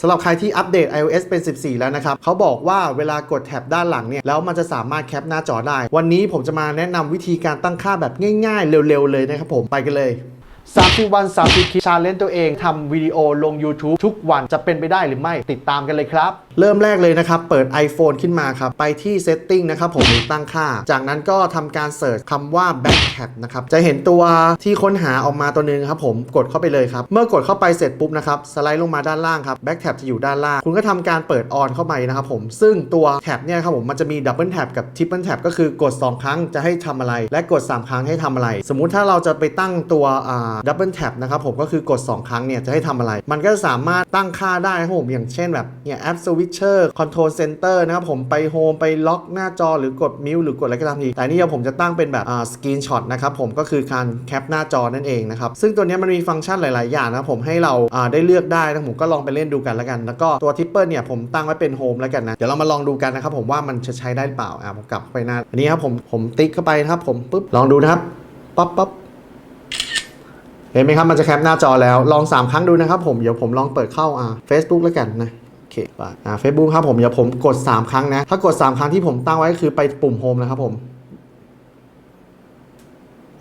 สำหรับใครที่อัปเดต iOS เป็น 14 แล้วนะครับ เขาบอกว่าเวลากดแท็บด้านหลังเนี่ย แล้วมันจะสามารถแคปหน้าจอได้ วันนี้ผมจะมาแนะนำวิธีการตั้งค่าแบบง่ายๆ เร็วๆ เลยนะครับผม ไปกันเลย 30 วัน 30คลิปชาเลนจ์ตัวเองทำวิดีโอลง YouTube ทุกวันจะเป็นไปได้หรือไม่ติดตามกันเลยครับ เริ่มแรกเลยนะครับ เปิด iPhone ขึ้นมาครับ ไปที่ Setting นะครับผมตั้งค่า จากนั้นก็ทำการเสิร์ชคำว่า Backtab นะครับ จะเห็นตัวที่ค้นหาออกมาตัวหนึงครับผมกดเข้าไปเลยครับ เมื่อกดเข้าไปเสร็จปุ๊บนะครับสไลด์ลงมาด้านล่างครับ Backtab จะอยู่ด้านล่าง คุณก็ทำการเปิดออนเข้าไปนะครับผมซึ่งตัวแท็บเนี่ยครับผมมันจะมี Double Tap กับ Triple Tap ก็คือกด 2 ครั้งจะให้ทำอะไร และกด 3 ครั้งให้ทำอะไร สมมุติถ้าเราจะไปตั้งตัวอ่า Double Tap นะครับผมก็คือกด 2 ครั้งเนี่ยจะให้ทำอะไร มันก็จะสามารถตั้งค่าได้ครับผมอย่างเช่นแบบเนี่ย App Switcher Control Center นะครับผมไป Home ไปล็อกหน้าจอหรือกดมิวหรือกดอะไรก็ตามทีแต่นี่ผมจะตั้งเป็นแบบอ่า Screenshot นะครับผมก็คือการแคปหน้าจอนั่นเองนะครับซึ่งตัวนี้มันมีฟังก์ชันหลาย ๆ อย่างนะผมให้เราอ่าได้เลือกได้นะผมก็ลองไปเล่นดูกันแล้วกัน แล้วก็ตัวทิปเปิลเนี่ยผมตั้งไว้เป็น Home แล้วกันนะเดี๋ยวเรามาลองดูกันนะครับผมว่ามันจะใช้ได้หรือเปล่าอ่าผมกลับไปหน้าอันนี้ครับผมผมติ๊กเข้าไปนะครับผมปุ๊บลองดูนะครับป๊อปป๊อป เห็นไหมครับมันจะแคปหน้าจอแล้วลอง 3 ครั้งดูนะครับผม เดี๋ยวผมลองเปิดเข้าอ่า Facebook แล้วกันนะโอเคไปอ่า Facebook ครับผมเดี๋ยวผมกด 3 ครั้งนะ ถ้ากด 3 ครั้งที่ผมตั้งไว้คือไปปุ่มโฮมนะครับผม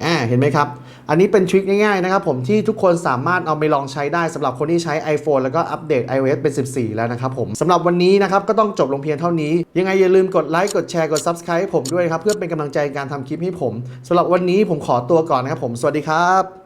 อ่าเห็นไหมครับ อันนี้เป็นทริคง่ายๆนะครับผมที่ทุกคนสามารถเอาไปลองใช้ได้สำหรับคนที่ใช้ iPhone แล้วก็อัปเดต iOS เป็น 14 แล้วนะครับผมสำหรับวันนี้นะครับก็ต้องจบลงเพียงเท่านี้ ยังไงอย่าลืมกดไลค์กดแชร์กด Subscribe ให้ผมด้วยครับ เพื่อเป็นกำลังใจในการทำคลิปให้ผมสำหรับวันนี้ผมขอตัวก่อนนะครับผม สวัสดีครับ